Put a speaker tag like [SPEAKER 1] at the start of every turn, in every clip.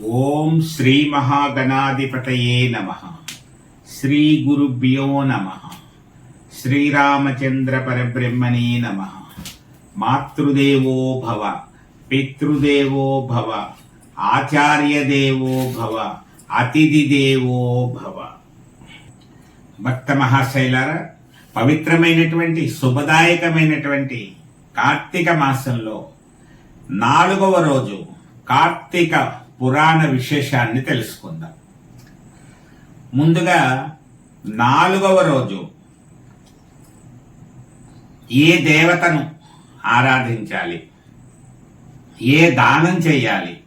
[SPEAKER 1] ఓం శ్రీ మహాగణాధిపతయే నమ. శ్రీ గురుభ్యో నమ. శ్రీరామచంద్ర పరబ్రహ్మణే నమ. మాతృదేవో భవ పితృదేవో భవ ఆచార్యదేవో భవ అతిథి దేవో భవ. భక్త మహాశైలారా పవిత్రమైనటువంటి శుభదాయకమైనటువంటి కార్తీక మాసంలో నాలుగవ రోజు కార్తీక పురాణ విశేషాన్ని తెలుసుకుందాం. ముందుగా నాలుగవ రోజు. ఏ దేవతను ఆరాధించాలి? ఏ దానం చేయాలి?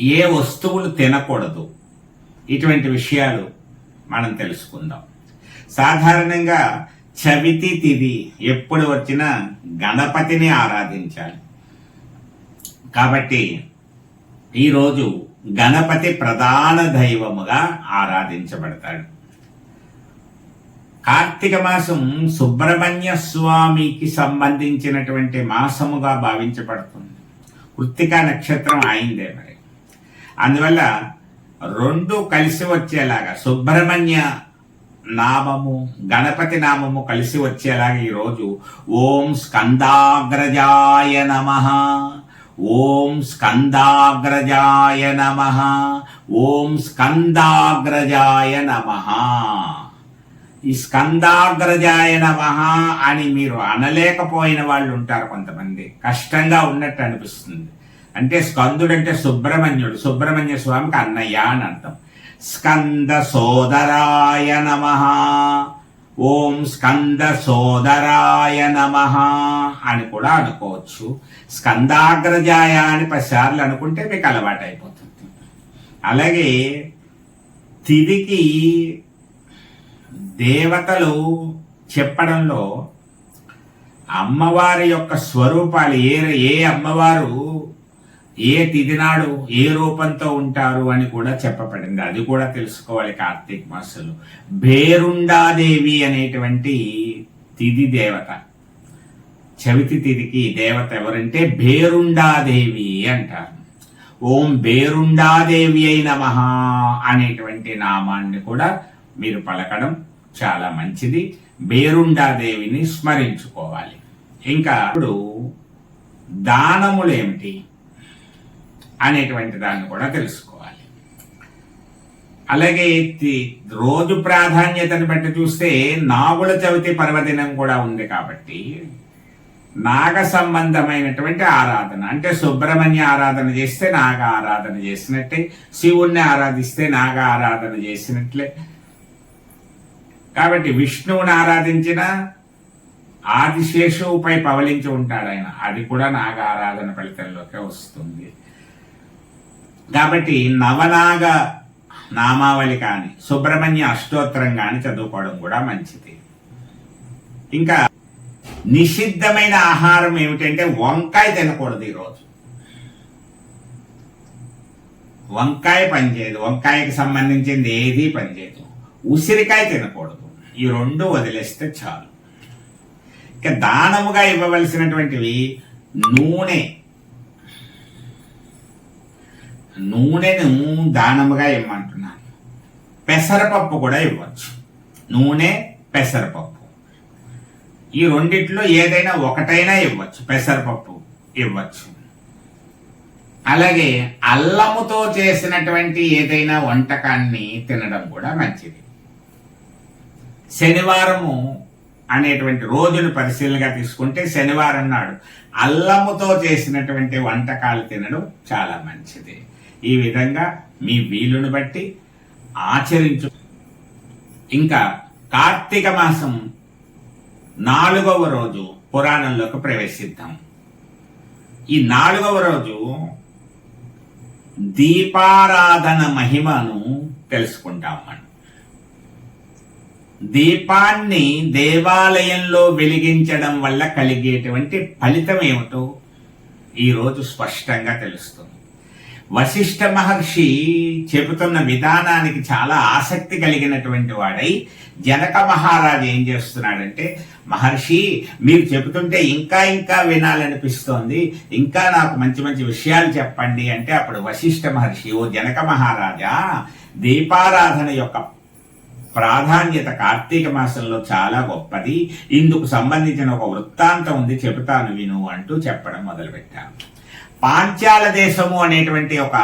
[SPEAKER 1] ఏ వస్తువులు తినకూడదు? ఇటువంటి విషయాలు మనం తెలుసుకుందాం. సాధారణంగా చవితి తిది ఎప్పుడు వచ్చినా గణపతిని ఆరాధించాలి. కాబట్టి ఈరోజు గణపతి ప్రధాన దైవముగా ఆరాధించబడతాడు. కార్తీక మాసం సుబ్రహ్మణ్య స్వామికి సంబంధించినటువంటి మాసముగా భావించబడుతుంది. కృత్తికా నక్షత్రం అయిందే మరి. అందువల్ల రెండు కలిసి వచ్చేలాగా సుబ్రహ్మణ్య నామము గణపతి నామము కలిసి వచ్చేలాగా ఈరోజు ఓం స్కందాగ్రజాయ నమ. ఓం స్కందాగ్రజాయ నమ. ఓం స్కందాగ్రజాయ నమ. ఈ స్కందాగ్రజాయ నమ అని మీరు అనలేకపోయిన వాళ్ళు ఉంటారు కొంతమంది. కష్టంగా ఉన్నట్టు అనిపిస్తుంది. అంటే స్కందుడు అంటే సుబ్రహ్మణ్యుడు. సుబ్రహ్మణ్య స్వామికి అన్నయ్య అని అర్థం. స్కంద సోదరాయ నమ. ఓం స్కంద సోదరాయ నమ అని కూడా అనుకోవచ్చు. స్కందాగ్రజాయ అని పదిసార్లు అనుకుంటే మీకు అలవాటు అయిపోతుంది. అలాగే తిరిగి దేవతలు చెప్పడంలో అమ్మవారి యొక్క స్వరూపాలు ఏ ఏ అమ్మవారు ఏ తిథి నాడు ఏ రూపంతో ఉంటారు అని కూడా చెప్పబడింది. అది కూడా తెలుసుకోవాలి కార్తీక మాసంలో. భేరుండాదేవి అనేటువంటి తిథి దేవత. చవితి తిథికి దేవత ఎవరంటే భేరుండాదేవి అంటారు. ఓం భేరుండాదేవి అయిన మహా అనేటువంటి నామాన్ని కూడా మీరు పలకడం చాలా మంచిది. భేరుండాదేవిని స్మరించుకోవాలి. ఇంకా ఇప్పుడు దానములు ఏమిటి? అనేటువంటి దాన్ని కూడా తెలుసుకోవాలి. అలాగే రోజు ప్రాధాన్యతను బట్టి చూస్తే నాగుల చవితి పర్వదినం కూడా ఉంది కాబట్టి నాగ సంబంధమైనటువంటి ఆరాధన. అంటే సుబ్రహ్మణ్య ఆరాధన చేస్తే నాగ ఆరాధన చేసినట్టే శివుణ్ణి ఆరాధిస్తే నాగ ఆరాధన చేసినట్లే. కాబట్టి విష్ణువుని ఆరాధించిన ఆదిశేషువుపై పవలించి ఉంటాడు ఆయన. అది కూడా నాగ ఆరాధన ఫలితంలోకే వస్తుంది. కాబట్టి నవనాగ నామావళి కానీ సుబ్రహ్మణ్య అష్టోత్తరం కానీ చదువుకోవడం కూడా మంచిది. ఇంకా నిషిద్ధమైన ఆహారం ఏమిటంటే వంకాయ తినకూడదు ఈరోజు. వంకాయ పనిచేయదు. వంకాయకి సంబంధించింది ఏది పనిచేయదు. ఉసిరికాయ తినకూడదు. ఈ రెండు వదిలేస్తే చాలు. ఇక దానముగా ఇవ్వవలసినటువంటివి నూనె. నూనెను దానముగా ఇవ్వమంటున్నాను. పెసరపప్పు కూడా ఇవ్వచ్చు. నూనె పెసరపప్పు. ఈ రెండిట్లో ఏదైనా ఒకటైనా ఇవ్వచ్చు. పెసరపప్పు ఇవ్వచ్చు. అలాగే అల్లముతో చేసినటువంటి ఏదైనా వంటకాన్ని తినడం కూడా మంచిది. శనివారము అనేటువంటి రోజును పరిశీలనగా తీసుకుంటే శనివారం నాడు అల్లముతో చేసినటువంటి వంటకాలు తినడం చాలా మంచిది. ఈ విధంగా మీ వీలును బట్టి ఆచరించు. ఇంకా కార్తీక మాసం నాలుగవ రోజు పురాణంలోకి ప్రవేశిద్దాం. ఈ నాలుగవ రోజు దీపారాధన మహిమను తెలుసుకుంటాం మనం. దీపాన్ని దేవాలయంలో వెలిగించడం వల్ల కలిగేటువంటి ఫలితం ఏమిటో ఈరోజు స్పష్టంగా తెలుస్తుంది. వశిష్ఠ మహర్షి చెబుతున్న విధానానికి చాలా ఆసక్తి కలిగినటువంటి వాడై జనక మహారాజు ఏం చేస్తున్నాడంటే మహర్షి మీరు చెబుతుంటే ఇంకా ఇంకా వినాలనిపిస్తోంది. ఇంకా నాకు మంచి మంచి విషయాలు చెప్పండి. అంటే అప్పుడు వశిష్ఠ మహర్షి ఓ జనక మహారాజా దీపారాధన యొక్క ప్రాధాన్యత కార్తీక మాసంలో చాలా గొప్పది. ఇందుకు సంబంధించిన ఒక వృత్తాంతం ఉంది చెబుతాను విను అంటూ చెప్పడం మొదలుపెట్టాను పాంచాల దేశము అనేటువంటి ఒక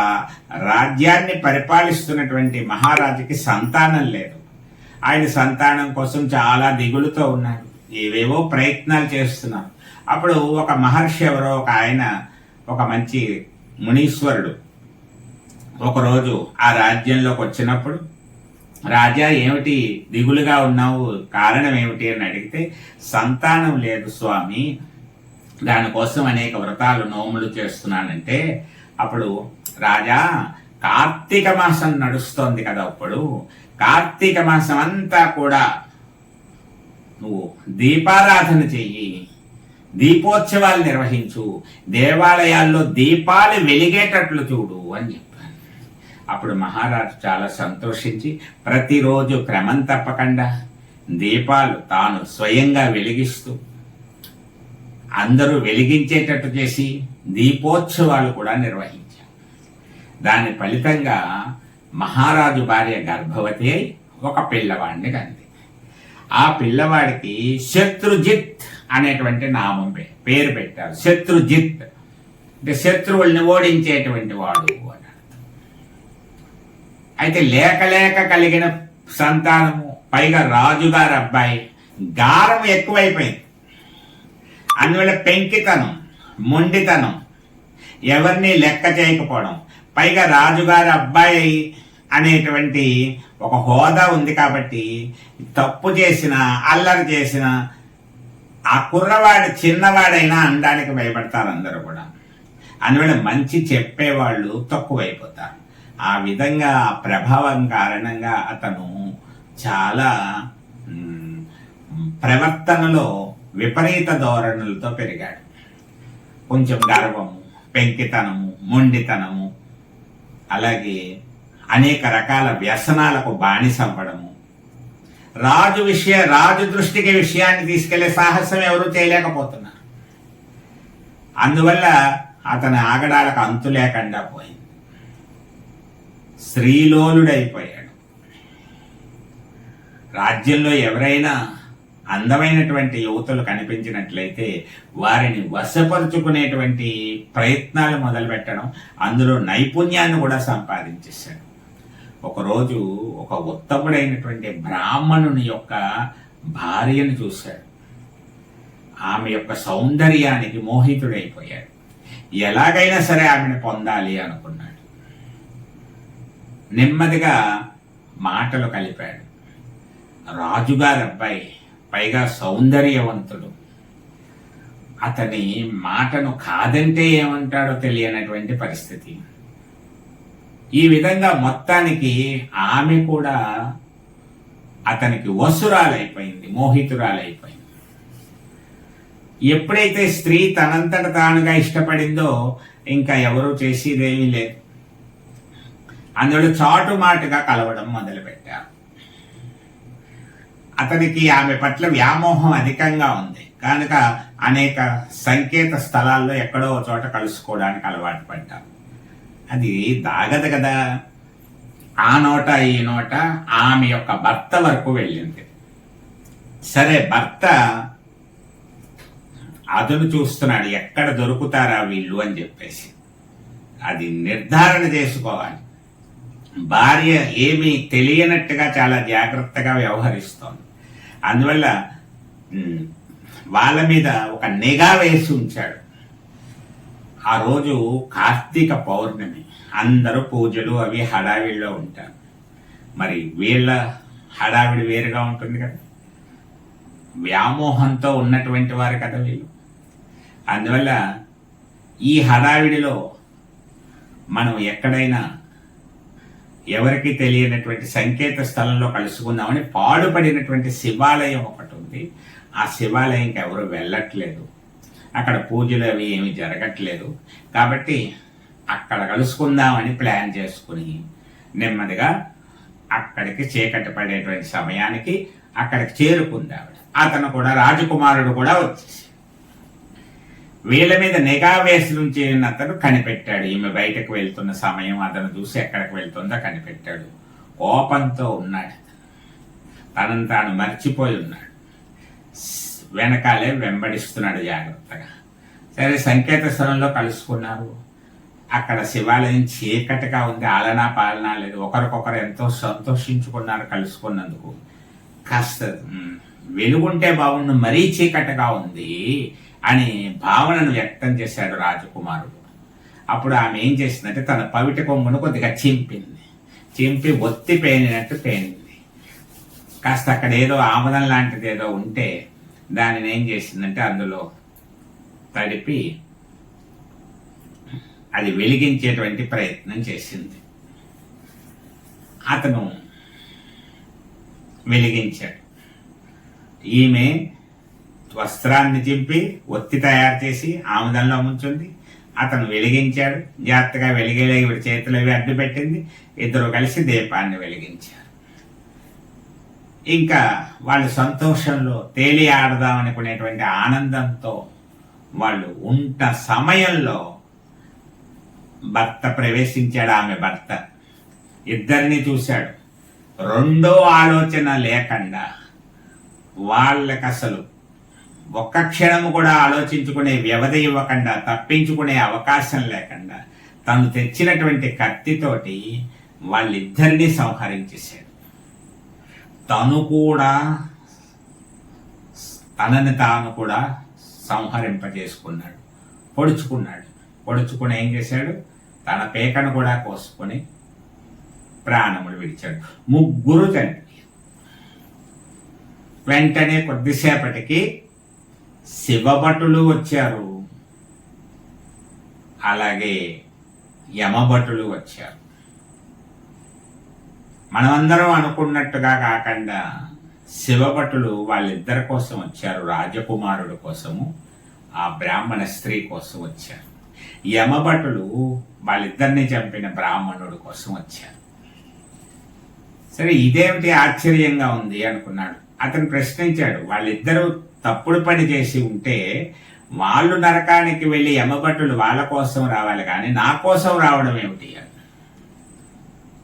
[SPEAKER 1] రాజ్యాన్ని పరిపాలిస్తున్నటువంటి మహారాజుకి సంతానం లేదు. ఆయన సంతానం కోసం చాలా దిగులుతో ఉన్నాడు. ఏవేవో ప్రయత్నాలు చేస్తున్నాడు అప్పుడు ఒక మహర్షి ఎవరో ఒక ఆయన ఒక మంచి మునీశ్వరుడు ఒకరోజు ఆ రాజ్యంలోకి వచ్చినప్పుడు రాజా ఏమిటి దిగులుగా ఉన్నావు? కారణం ఏమిటి? అని అడిగితే సంతానం లేదు స్వామి. దానికోసం అనేక వ్రతాలు నోములు చేస్తున్నానంటే అప్పుడు రాజా కార్తీక మాసం నడుస్తోంది కదా అప్పుడు. కార్తీక మాసం అంతా కూడా నువ్వు దీపారాధన చెయ్యి దీపోత్సవాలు నిర్వహించు దేవాలయాల్లో దీపాలు వెలిగేటట్లు చూడు అని చెప్పాను. అప్పుడు మహారాజు చాలా సంతోషించి ప్రతిరోజు క్రమం తప్పకుండా దీపాలు తాను స్వయంగా వెలిగిస్తూ అందరూ వెలిగించేటట్టు చేసి దీపోత్సవాలు కూడా నిర్వహించారు. దాని ఫలితంగా మహారాజు భార్య గర్భవతి అయి ఒక పిల్లవాడిని కంది ఆ పిల్లవాడికి శత్రుజిత్ అనేటువంటి నామం పేరు పెట్టారు. శత్రుజిత్. అంటే శత్రువుల్ని ఓడించేటువంటి వాడు అని అయితే లేక లేక కలిగిన సంతానము పైగా రాజుగారు అబ్బాయి గారం ఎక్కువైపోయింది. అందువల్ల పెంకితనం మొండితనం ఎవరిని లెక్క చేయకపోవడం. పైగా రాజుగారి అబ్బాయి అనేటువంటి ఒక హోదా ఉంది కాబట్టి తప్పు చేసిన అల్లరి చేసిన ఆ కుర్రవాడు చిన్నవాడైనా అనడానికి భయపడతారు అందరూ కూడా. అందువల్ల మంచి చెప్పేవాళ్ళు తక్కువైపోతారు. ఆ విధంగా ఆ ప్రభావం కారణంగా అతను చాలా ప్రవర్తనలో విపరీత ధోరణులతో పెరిగాడు. కొంచెం గర్వము పెంకితనము మొండితనము అలాగే అనేక రకాల వ్యసనాలకు బానిసవ్వడము రాజు విషయ రాజు దృష్టికి విషయాన్ని తీసుకెళ్ళే సాహసం ఎవరూ చేయలేకపోతున్నారు. అందువల్ల అతని ఆగడాలకు అంతు లేకుండా పోయింది. శ్రీలోలుడైపోయాడు రాజ్యంలో ఎవరైనా అందమైనటువంటి యువతులు కనిపించినట్లయితే వారిని వశపరుచుకునేటువంటి ప్రయత్నాలు మొదలుపెట్టడం అందులో నైపుణ్యాన్ని కూడా సంపాదించేశాడు. ఒకరోజు ఒక ఉత్తముడైనటువంటి బ్రాహ్మణుని యొక్క భార్యను చూశాడు. ఆమె యొక్క సౌందర్యానికి మోహితుడైపోయాడు. ఎలాగైనా సరే ఆమెను పొందాలి అనుకున్నాడు. నెమ్మదిగా మాటలు కలిపాడు. రాజుగారు అబ్బాయి పైగా సౌందర్యవంతుడు. అతని మాటను కాదంటే ఏమంటాడో తెలియనటువంటి పరిస్థితి. ఈ విధంగా మొత్తానికి ఆమె కూడా అతనికి వసురాలైపోయింది మోహితురాలైపోయింది. ఎప్పుడైతే స్త్రీ తనంతట తానుగా ఇష్టపడిందో ఇంకా ఎవరు చేసేదేమీ లేదు. అందులో చాటు మాటుగా కలవడం మొదలుపెట్టారు. అతనికి ఆమె పట్ల వ్యామోహం అధికంగా ఉంది. కనుక అనేక సంకేత స్థలాల్లో ఎక్కడో చోట కలుసుకోవడానికి అలవాటు పడ్డారు. అది దాగదు కదా. ఆ నోట ఈ నోట ఆమె యొక్క భర్త వరకు వెళ్ళింది. సరే భర్త అతను చూస్తున్నాడు ఎక్కడ దొరుకుతారా వీళ్ళు అని చెప్పేసి. అది నిర్ధారణ చేసుకోవాలి. భార్య ఏమీ తెలియనట్టుగా చాలా జాగ్రత్తగా వ్యవహరిస్తోంది. అందువల్ల వాళ్ళ మీద ఒక నిఘా వేసి ఉంచాడు. ఆ రోజు కార్తీక పౌర్ణమి అందరూ పూజలు అవి హడావిడిలో ఉంటారు. మరి వీళ్ళ హడావిడి వేరుగా ఉంటుంది కదా. వ్యామోహంతో ఉన్నటువంటి వారు కదా వీళ్ళు. అందువల్ల ఈ హడావిడిలో మనం ఎక్కడైనా ఎవరికి తెలియనటువంటి సంకేత స్థలంలో కలుసుకుందామని పాడుపడినటువంటి శివాలయం ఒకటి ఉంది. ఆ శివాలయంకి ఎవరు వెళ్ళట్లేదు. అక్కడ పూజలు అవి ఏమి జరగట్లేదు. కాబట్టి అక్కడ కలుసుకుందామని ప్లాన్ చేసుకుని నెమ్మదిగా అక్కడికి చీకటి పడేటువంటి సమయానికి అక్కడికి చేరుకుందావిడ అతను కూడా రాజకుమారుడు కూడా వచ్చేసి వీళ్ళ మీద నిఘా వేసి నుంచి అతను కనిపెట్టాడు. ఈమె బయటకు వెళ్తున్న సమయం అతను చూసి ఎక్కడికి వెళ్తుందో కనిపెట్టాడు. కోపంతో ఉన్నాడు. తనను తాను మర్చిపోయి ఉన్నాడు. వెనకాలే వెంబడిస్తున్నాడు జాగ్రత్తగా. సరే సంకేత స్థలంలో కలుసుకున్నారు. అక్కడ శివాలయం చీకటిగా ఉంది. ఆలనా పాలన లేదు. ఒకరికొకరు ఎంతో సంతోషించుకున్నారు కలుసుకున్నందుకు. కాస్త వెలుగుంటే బాగుండు. మరీ చీకటిగా ఉంది. అని భావనను వ్యక్తం చేశాడు రాజకుమారుడు. అప్పుడు ఆమె ఏం చేసిందంటే తన పవిట కొమ్మును కొద్దిగా చింపింది. చింపి ఒత్తి పేనినట్టు పేనింది కాస్త అక్కడ ఏదో ఆమదం లాంటిది ఏదో ఉంటే దానిని ఏం చేసిందంటే అందులో తడిపి అది వెలిగించేటువంటి ప్రయత్నం చేసింది. అతను వెలిగించాడు. ఈమె వస్త్రాన్ని చింపి ఒత్తి తయారు చేసి ఆముదంలో ముంచుంది. అతను వెలిగించాడు. జాగ్రత్తగా వెలిగేలా ఇవి చేతులు అవి అడ్డు పెట్టింది. ఇద్దరు కలిసి దీపాన్ని వెలిగించారు. ఇంకా వాళ్ళు సంతోషంలో తేలి ఆడదాం అనుకునేటువంటి ఆనందంతో వాళ్ళు ఉంట సమయంలో భర్త ప్రవేశించాడు. ఆమె భర్త ఇద్దరిని చూశాడు. రెండో ఆలోచన లేకుండా వాళ్ళకి అసలు ఒక్క క్షణము కూడా ఆలోచించుకునే వ్యవధి ఇవ్వకుండా తప్పించుకునే అవకాశం లేకుండా తను తెచ్చినటువంటి కత్తితోటి వాళ్ళిద్దరినీ సంహరించేశాడు. తను కూడా తనని తాను కూడా సంహరింపజేసుకున్నాడు. పొడుచుకున్నాడు. పొడుచుకుని ఏం చేశాడు? తన పేకను కూడా కోసుకొని ప్రాణములు విడిచాడు. ముగ్గురు తండ్రి. వెంటనే కొద్దిసేపటికి శివభటులు వచ్చారు. అలాగే యమభటులు వచ్చారు. మనమందరం అనుకున్నట్టుగా కాకుండా శివభటులు వాళ్ళిద్దరి కోసం వచ్చారు. రాజకుమారుడు కోసము ఆ బ్రాహ్మణ స్త్రీ కోసం వచ్చారు. యమభటులు వాళ్ళిద్దరిని చంపిన బ్రాహ్మణుడు కోసం వచ్చారు. సరే ఇదేమిటి ఆశ్చర్యంగా ఉంది అనుకున్నాడు. అతను ప్రశ్నించాడు వాళ్ళిద్దరూ తప్పుడు పని చేసి ఉంటే వాళ్ళు నరకానికి వెళ్ళి యమభటులు వాళ్ళ కోసం రావాలి కానీ నా కోసం రావడం ఏమిటి అని.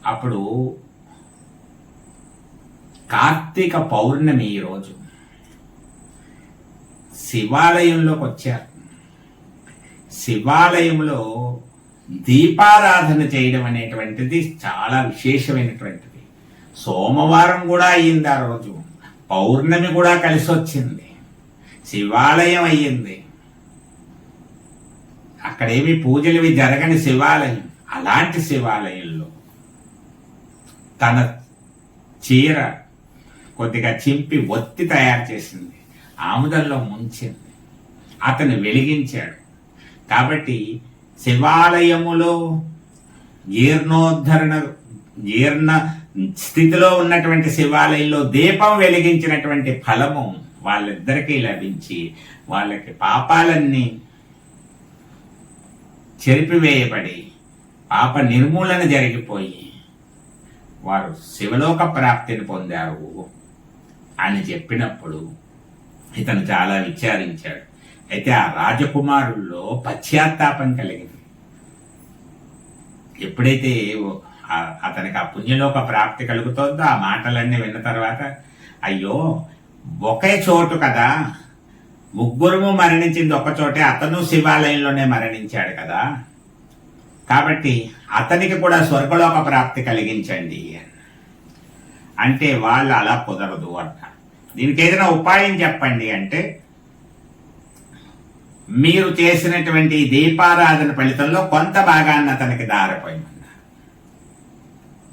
[SPEAKER 1] అప్పుడు కార్తీక పౌర్ణమి ఈరోజు శివాలయంలోకి వచ్చారు. శివాలయంలో దీపారాధన చేయడం అనేటువంటిది చాలా విశేషమైనటువంటిది. సోమవారం కూడా అయింది ఆ రోజు. పౌర్ణమి కూడా కలిసి వచ్చింది శివాలయం అయ్యింది. అక్కడేమి పూజలు జరగని శివాలయం అలాంటి శివాలయంలో. తన చీర కొద్దిగా చింపి ఒత్తి తయారు చేసింది. ఆముదంలో ముంచింది. అతను వెలిగించాడు. కాబట్టి శివాలయములో జీర్ణోద్ధరణ జీర్ణ స్థితిలో ఉన్నటువంటి శివాలయంలో దీపం వెలిగించినటువంటి ఫలము వాళ్ళిద్దరికీ లభించి వాళ్ళకి పాపాలన్నీ చెరిపివేయబడి పాప నిర్మూలన జరిగిపోయి వారు శివలోక ప్రాప్తిని పొందారు అని చెప్పినప్పుడు ఇతను చాలా విచారించాడు. అయితే ఆ రాజకుమారుల్లో పశ్చాత్తాపం కలిగింది. ఎప్పుడైతే అతనికి ఆ పుణ్యలోక ప్రాప్తి కలుగుతుందో ఆ మాటలన్నీ విన్న తర్వాత అయ్యో ఒకే చోటు కదా. ముగ్గురుము మరణించింది ఒక చోటే. అతను శివాలయంలోనే మరణించాడు కదా. కాబట్టి అతనికి కూడా స్వర్గలోక ప్రాప్తి కలిగించండి అంటే వాళ్ళు అలా కుదరదు అంట. దీనికి ఏదైనా ఉపాయం చెప్పండి అంటే మీరు చేసినటువంటి దీపారాధన ఫలితంలో కొంత భాగాన్ని అతనికి దారిపోయమన్నారు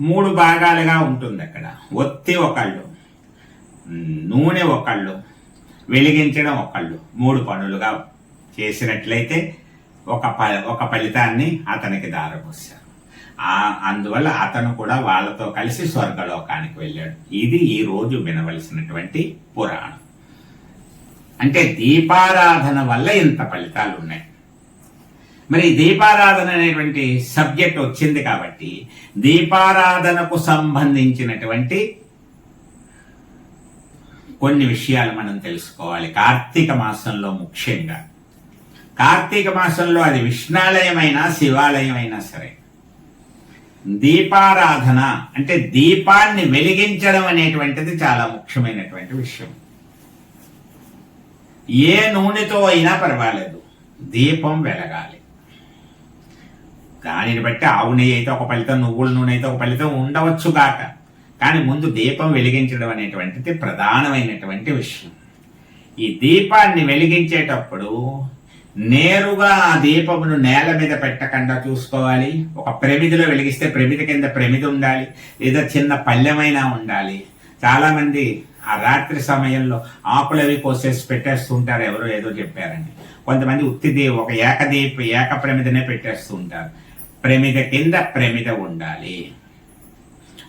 [SPEAKER 1] మూడు భాగాలుగా ఉంటుంది అక్కడ. ఒత్తి ఒకళ్ళు నూనె ఒకళ్ళు వెలిగించడం ఒకళ్ళు మూడు పనులుగా చేసినట్లయితే ఒక ప ఒక ఫలితాన్ని అతనికి దారపోశారు ఆ అందువల్ల అతను కూడా వాళ్ళతో కలిసి స్వర్గలోకానికి వెళ్ళాడు. ఇది ఈ రోజు వినవలసినటువంటి పురాణం. అంటే దీపారాధన వల్ల ఇంత ఫలితాలు ఉన్నాయి. మరి దీపారాధన అనేటువంటి సబ్జెక్ట్ వచ్చింది కాబట్టి దీపారాధనకు సంబంధించినటువంటి కొన్ని విషయాలు మనం తెలుసుకోవాలి. కార్తీక మాసంలో ముఖ్యంగా. కార్తీక మాసంలో అది విష్ణాలయమైనా శివాలయమైనా సరే దీపారాధన అంటే దీపాన్ని వెలిగించడం అనేటువంటిది చాలా ముఖ్యమైనటువంటి విషయం. ఏ నూనెతో అయినా పర్వాలేదు దీపం వెలగాలి. దానిని బట్టి ఆవు నెయ్యి అయితే ఒక ఫలితం నువ్వుల నూనె అయితే ఒక ఫలితం ఉండవచ్చు కాక. కానీ ముందు దీపం వెలిగించడం అనేటువంటిది ప్రధానమైనటువంటి విషయం. ఈ దీపాన్ని వెలిగించేటప్పుడు నేరుగా ఆ దీపమును నేల మీద పెట్టకుండా చూసుకోవాలి. ఒక ప్రమిదిలో వెలిగిస్తే ప్రమిది కింద ప్రమిది ఉండాలి. లేదా చిన్న పల్లెమైనా ఉండాలి. చాలామంది ఆ రాత్రి సమయంలో ఆకులు అవి కోసేసి పెట్టేస్తుంటారు ఎవరో ఏదో చెప్పారండి. కొంతమంది ఉత్తి దీ ఒక ఏకదీప ఏక ప్రమిదనే పెట్టేస్తూ ఉంటారు. ప్రమిద కింద ప్రమిద ఉండాలి.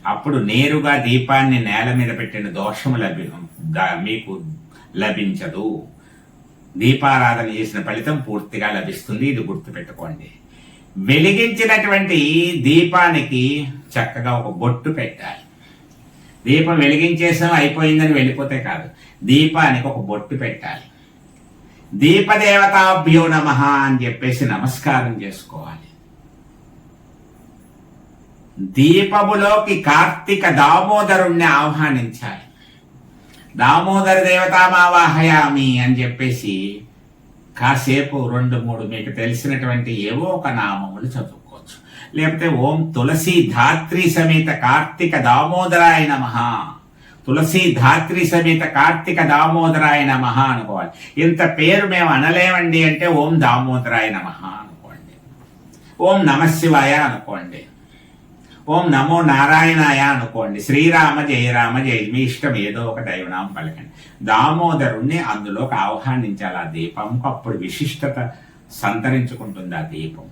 [SPEAKER 1] అప్పుడు నేరుగా దీపాన్ని నేల మీద పెట్టిన దోషము లభి మీకు లభించదు. దీపారాధన చేసిన ఫలితం పూర్తిగా లభిస్తుంది. ఇది గుర్తుపెట్టుకోండి. వెలిగించినటువంటి దీపానికి చక్కగా ఒక బొట్టు పెట్టాలి. దీపం వెలిగించేసాం అయిపోయిందని వెళ్ళిపోతే కాదు. దీపానికి ఒక బొట్టు పెట్టాలి. దీపదేవతాభ్యో నమ అని చెప్పేసి నమస్కారం చేసుకోవాలి. దీపములోకి కార్తీక దామోదరుణ్ణి ఆహ్వానించాలి. దామోదర దేవతామావాహయామి అని చెప్పేసి కాసేపు రెండు మూడు మీకు తెలిసినటువంటి ఏవో ఒక నామములు చదువుకోవచ్చు. లేకపోతే ఓం తులసి ధాత్రి సమేత కార్తీక దామోదరాయ నమః. తులసి ధాత్రి సమేత కార్తీక దామోదరాయ నమః అనుకోవాలి. ఇంత పేరు మేము అనలేమండి అంటే ఓం దామోదరాయ నమః అనుకోండి. ఓం నమశివాయ అనుకోండి. ఓం నమో నారాయణాయ అనుకోండి. శ్రీరామ జయరామ జయ మీ ఇష్టం ఏదో ఒక దైవనామం పలకండి. దామోదరుణ్ణి అందులోకి ఆహ్వానించాలి. ఆ దీపంకు అప్పుడు విశిష్టత సంతరించుకుంటుంది ఆ దీపం.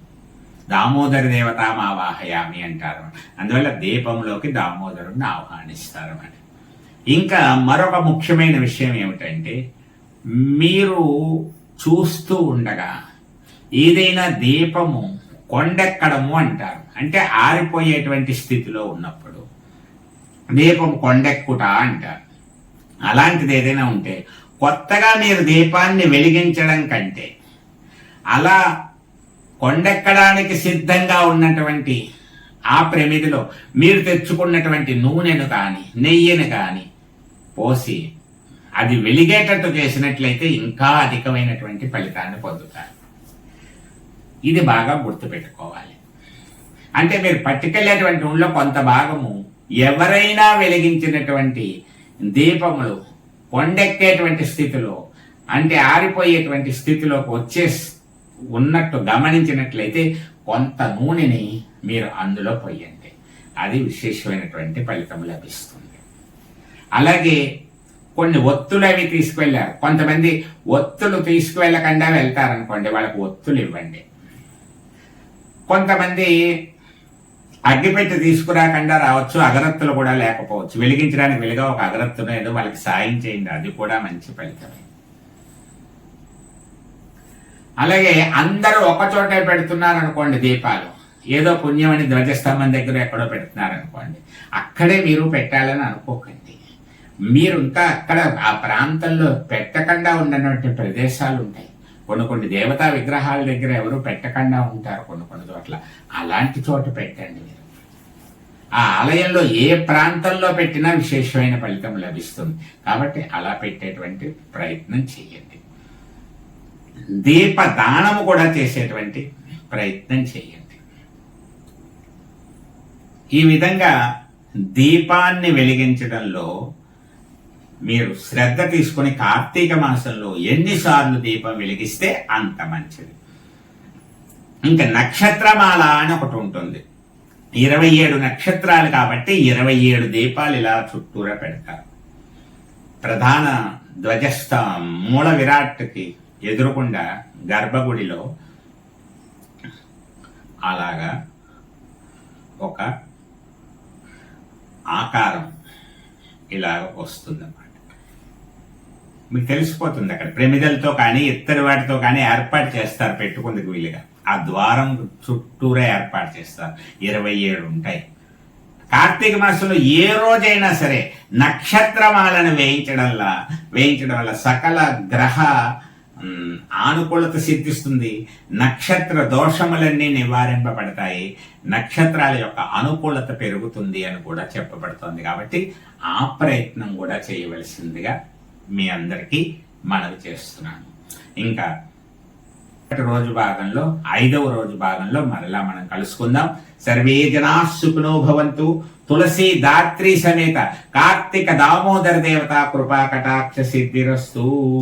[SPEAKER 1] దామోదర దేవతామావాహయామి అంటారు. అందువల్ల దీపంలోకి దామోదరుణ్ణి ఆహ్వానిస్తారు అని ఇంకా మరొక ముఖ్యమైన విషయం ఏమిటంటే మీరు చూస్తూ ఉండగా ఏదైనా దీపము కొండెక్కడము అంటారు. అంటే ఆరిపోయేటువంటి స్థితిలో ఉన్నప్పుడు దీపం కొండెక్కుట అంటారు. అలాంటిది ఏదైనా ఉంటే కొత్తగా మీరు దీపాన్ని వెలిగించడం కంటే అలా కొండెక్కడానికి సిద్ధంగా ఉన్నటువంటి ఆ ప్రమిదిలో మీరు తెచ్చుకున్నటువంటి నూనెను కానీ నెయ్యిని కానీ పోసి అది వెలిగేటట్టు చేసినట్లయితే ఇంకా అధికమైనటువంటి ఫలితాన్ని పొందుతారు. ఇది బాగా గుర్తుపెట్టుకోవాలి. అంటే మీరు పట్టుకెళ్ళేటువంటి ఊళ్ళో కొంత భాగము ఎవరైనా వెలిగించినటువంటి దీపములు కొండెక్కేటువంటి స్థితిలో అంటే ఆరిపోయేటువంటి స్థితిలోకి వచ్చే ఉన్నట్టు గమనించినట్లయితే కొంత నూనెని మీరు అందులో పోయండి. అది విశేషమైనటువంటి ఫలితం లభిస్తుంది. అలాగే కొన్ని ఒత్తులు అవి తీసుకువెళ్ళారు. కొంతమంది ఒత్తులు తీసుకువెళ్ళకుండా వెళ్తారనుకోండి వాళ్ళకి ఒత్తులు ఇవ్వండి. కొంతమంది అగ్గిపెట్టి తీసుకురాకుండా రావచ్చు అగరత్తులు కూడా లేకపోవచ్చు. వెలిగించడానికి వెలుగా ఒక అగరత్తును ఏదో వాళ్ళకి సాయం చేయండి అది కూడా మంచి ఫలితమే అలాగే అందరూ ఒక చోటే పెడుతున్నారు అనుకోండి దీపాలు. ఏదో పుణ్యం అని ధ్వజస్తంభం దగ్గర ఎక్కడో పెడుతున్నారు అనుకోండి అక్కడే మీరు పెట్టాలని అనుకోకండి. మీరు ఇంకా అక్కడ ఆ ప్రాంతంలో పెట్టకుండా ఉన్నటువంటి ప్రదేశాలు ఉంటాయి. కొన్ని కొన్ని దేవతా విగ్రహాల దగ్గర ఎవరు పెట్టకుండా ఉంటారు కొన్ని కొన్ని చోట్ల. అలాంటి చోట పెట్టండి మీరు. ఆ ఆలయంలో ఏ ప్రాంతంలో పెట్టినా విశేషమైన ఫలితం లభిస్తుంది. కాబట్టి అలా పెట్టేటువంటి ప్రయత్నం చేయండి. దీప దానము కూడా చేసేటువంటి ప్రయత్నం చేయండి. ఈ విధంగా దీపాన్ని వెలిగించడంలో మీరు శ్రద్ధ తీసుకుని కార్తీక మాసంలో ఎన్నిసార్లు దీపం వెలిగిస్తే అంత మంచిది. ఇంకా నక్షత్రమాల అని ఒకటి ఉంటుంది. ఇరవై ఏడు నక్షత్రాలు కాబట్టి ఇరవై ఏడు దీపాలు ఇలా చుట్టూరా పెడతారు. ప్రధాన ధ్వజస్థ మూల విరాట్కి ఎదురుకుండా గర్భగుడిలో అలాగా ఒక ఆకారం ఇలా వస్తుంది. మీకు తెలిసిపోతుంది అక్కడ. ప్రమిదలతో కానీ ఇత్తడి వాటితో కానీ ఏర్పాటు చేస్తారు పెట్టుకుందుకు వీలుగా ఆ ద్వారం చుట్టూరే ఏర్పాటు చేస్తారు. ఇరవై ఏడు ఉంటాయి. కార్తీక మాసంలో ఏ రోజైనా సరే నక్షత్రమాలను వేయించడంలా వేయించడం వల్ల సకల గ్రహ ఆనుకూలత సిద్ధిస్తుంది. నక్షత్ర దోషములన్నీ నివారింపబడతాయి. నక్షత్రాల యొక్క అనుకూలత పెరుగుతుంది అని కూడా చెప్పబడుతోంది. కాబట్టి ఆ ప్రయత్నం కూడా చేయవలసిందిగా మీ అందరికీ మనవి చేస్తున్నాను. ఇంకా రోజు భాగంలో ఐదవ రోజు భాగంలో మరలా మనం కలుసుకుందాం. సర్వే జనా సుఖినో భవంతు. తులసి దాత్రి సమేత కార్తీక దామోదర దేవత కృపా కటాక్ష సిద్ధిరస్తు.